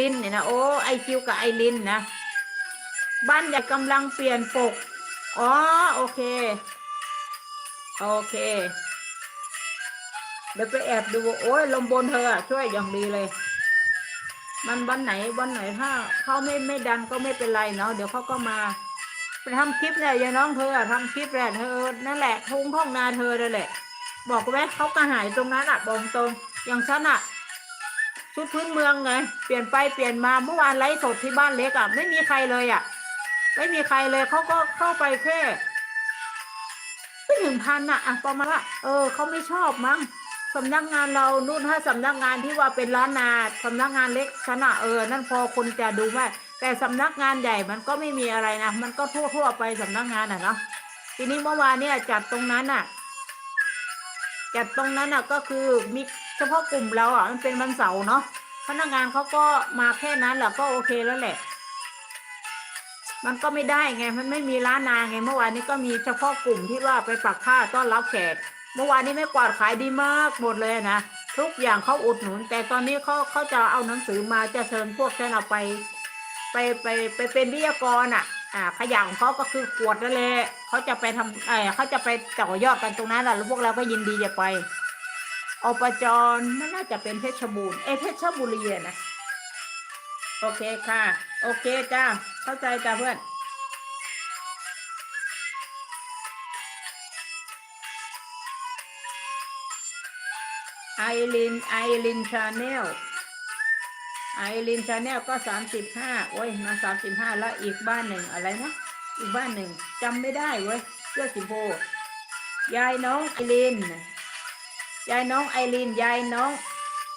ลินเนี่ยนะโอ้ไอคิวกับไอลินนะบ้านใหญ่กำลังเปลี่ยนปกอ๋อโอเค โอเค เดี๋ยวไปแอบดูโอ้ยลมบนเธออะช่วยอย่างดีเลย มันวันไหนวันไหนถ้าเขาไม่ไม่ดันก็ไม่เป็นไรเนาะเดี๋ยวเขาก็มาไปทำคลิปเนี่ยยายน้องเธอทำคลิปแหละเธอนั่นแหละทุ่งห้องนาเธอนั่นแหละ บอกไว้เขากระหายตรงนั้นอะบอกตรงอย่างฉันอะ ชุดพื้นเมืองไง เปลี่ยนไปเปลี่ยนมาเมื่อวานไลฟ์สดที่บ้านเล็กอะไม่มีใครเลยอะไม่มีใครเลยเขาก็เข้าไปแค่ไม่ถึงพันอะอะประมาณว่าเออเขาไม่ชอบมั้งสำนักงานเรานู่นถ้าสำนักงานที่ว่าเป็นร้านนาสำนักงานเล็กฉันะเออ นั่นพอคนจะดูมากแต่สำนักงานใหญ่มันก็ไม่มีอะไรนะมันก็ทั่วทั่วๆไปสำนักงานอะเนาะทีนี้เมื่อวานเนี่ยจัดตรงนั้นอะจัดตรงนั้นอะก็คือมี เฉพาะกลุ่มเราอะมันเป็นวันเสาร์เนาะพนักงานเขาก็มาแค่นั้นแหละก็โอเคแล้วแหละ มันก็ไม่ได้ไงมันไม่มีร้านนาไง เมื่อวานนี้ก็มีเฉพาะกลุ่มที่ว่าไปปักผ้าต้อนรับแขกเมื่อวานนี้ไม่กวาดขายดีมากหมดเลยนะทุกอย่างเขาอุดหนุน แต่ตอนนี้เขาเขาจะเอาหนังสือมาจะเชิญพวกฉันเอาไป ไปไปไปเป็นวิทยากรอะ อ่า ขยะของเขาก็คือขวดนั่นแหละเขาจะไปทำเออเขาจะไปต่อยอดกันตรงนั้นแหละแล้วพวกเราก็ยินดีจะไป อบจมันน่าจะเป็นเพชรบูรณ์เอเพชรบุรีนะ โอเคค่ะ โอเคจ้าเข้าใจจ้าเพื่อนไอรินไอรินชาแนลไอรินชาแนลก็สามสิบห้าโอ้ยมาสามสิบห้าแล้วอีกบ้านหนึ่งอะไรนะอีกบ้านหนึ่งจำไม่ได้เว้ยเสื้อสีโพยายน้องไอริน ยายน้องไอรินยายน้อง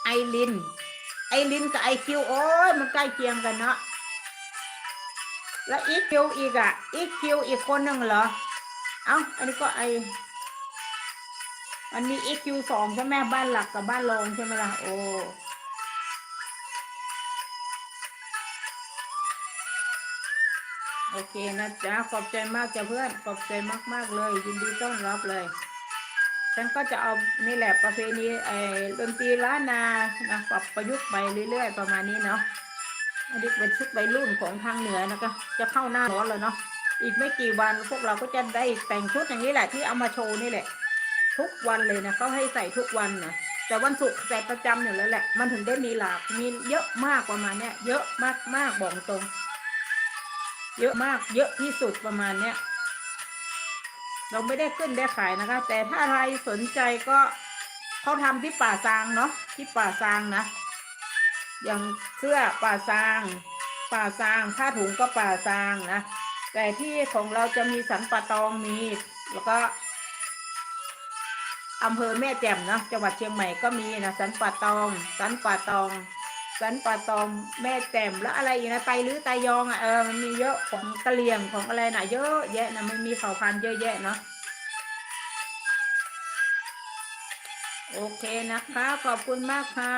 ไอรินไอรินกับไอคิวโอ้ยมันใกล้เคียงกันเนาะแล้วอีคิวอีกอะอีคิวอีกคนหนึ่งเหรอเอ้าอันนี้ก็ไออันนี้อีคิวสองใช่ไหมบ้านหลักกับบ้านรองใช่ไหมล่ะ โอ้โอเคนะจ๊ะขอบใจมากจ้ะเพื่อน ขอบใจมาก ๆ เลย ยินดีต้อนรับเลย ฉันก็จะเอานี่แหละประเพณีไอ้ดนตรีล้านนานะปรับประยุกต์ไปเรื่อย ๆ ประมาณนี้เนาะอันนี้เป็นชุดวัยรุ่นของทางเหนือนะคะจะเข้าหน้าร้อนแล้วเนาะอีกไม่กี่วันพวกเราก็จะได้แต่งชุดอย่างนี้แหละที่เอามาโชว์นี่แหละ ทุกวันเลยนะเขาให้ใส่ทุกวันนะแต่วันศุกร์ใส่ประจำอยู่แล้วแหละ มันถึงได้มีหลากมีเยอะมากประมาณเนี้ยเยอะมากมากบอกตรง เยอะมากเยอะที่สุดประมาณเนี้ย เราไม่ได้ขึ้นได้ขายนะคะ แต่ถ้าใครสนใจก็เขาทำที่ป่าซางเนาะที่ป่าซางนะ อย่างเสื้อป่าซาง ป่าซางผ้าถุงก็ป่าซางนะ แต่ที่ของเราจะมีสันป่าตองมีแล้วก็อำเภอแม่แจ่มเนาะจังหวัดเชียงใหม่ก็มีนะสันป่าตอง สันป่าตอง สันป่าตองแม่แจ่มแล้วอะไรอีกนะไตหรือไตยองอะเออมันมีเยอะของกะเหรี่ยงของอะไรน่ะเยอะแยะนะมันมีเผ่าพันธุ์เยอะแยะเนาะโอเคนะคะ ขอบคุณมากค่ะ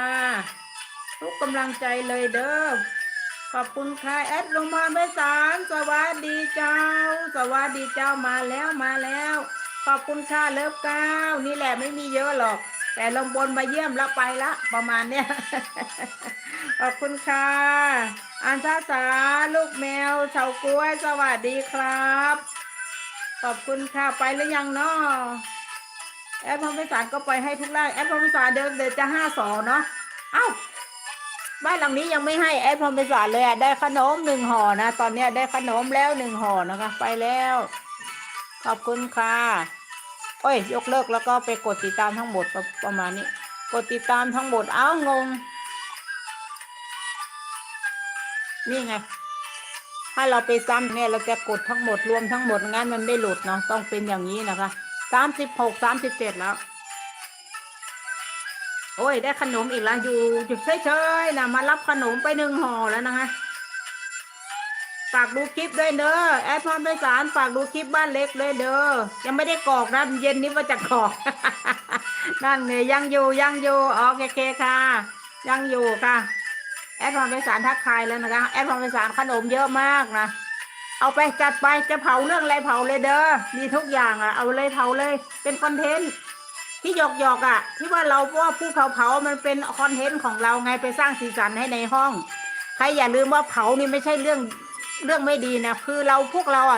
ทุกกำลังใจเลยเด้อขอบคุณค่ะแอดลงมาไม่สารสวัสดีเจ้า สวัสดีเจ้ามาแล้วมาแล้ว ขอบคุณค่ะเลิฟเก้านี่แหละไม่มีเยอะหรอก แต่ลงบนมาเยี่ยมแล้วไปละ ประมาณเนี้ยขอบคุณค่ะ อันทาสาลูกแมวเฉากล้วย สวัสดีครับ ขอบคุณค่ะ ไปหรือยังเนาะแอดพรหมสารก็ไปให้ทุกไร่แอดพรหมสารเดิมเดี๋ยวจะห้าสองเนาะเอ้าบ้านหลังนี้ยังไม่ให้แอดพรหมสารเลยอะได้ขนมหนึ่งห่อนะ ตอนเนี้ยได้ขนมแล้วหนึ่งห่อนะคะ ไปแล้ว ขอบคุณค่ะ โอ้ย ยกเลิกแล้วก็ไปกดติดตามทั้งหมดประประมาณนี้ กดติดตามทั้งหมด เอ้างง นี่ไง ถ้าเราไปซ้ำเนี่ยเราจะกดทั้งหมดรวมทั้งหมดงั้นมันไม่หลุดเนาะต้องเป็นอย่างนี้นะคะสามสิบหกสามสิบเจ็ดแล้ว โอ้ย ได้ขนมอีกแล้วอยู่อยู่เฉยๆนะมารับขนมไปหนึ่งห่อแล้วนะคะ ฝากดูคลิปด้วยเด้อแอดพรไปสารฝากดูคลิปบ้านเล็กด้วยเด้อยังไม่ได้กรอกนะเย็นนี้ว่าจะกรอก นั่นเนี่ยยังอยู่ยังอยู่โอเคเคค่ะ ยังอยู่ค่ะ แอดพรไปสารทักทายแล้วนะคะแอดพรไปสารขนมเยอะมากนะเอาไปจัดไปจะเผาเรื่องอะไรเผาเลยเด้อมีทุกอย่างอะ เอาเลยเผาเลย เป็นคอนเทนต์ที่หยอกหยอกอะ ที่ว่าเราว่าผู้เผาเผามันเป็นคอนเทนต์ของเราไงไปสร้างสีสันให้ในห้องใครอย่าลืมว่าเผานี่ไม่ใช่เรื่อง เรื่องไม่ดีนะคือเราพวกเราอะ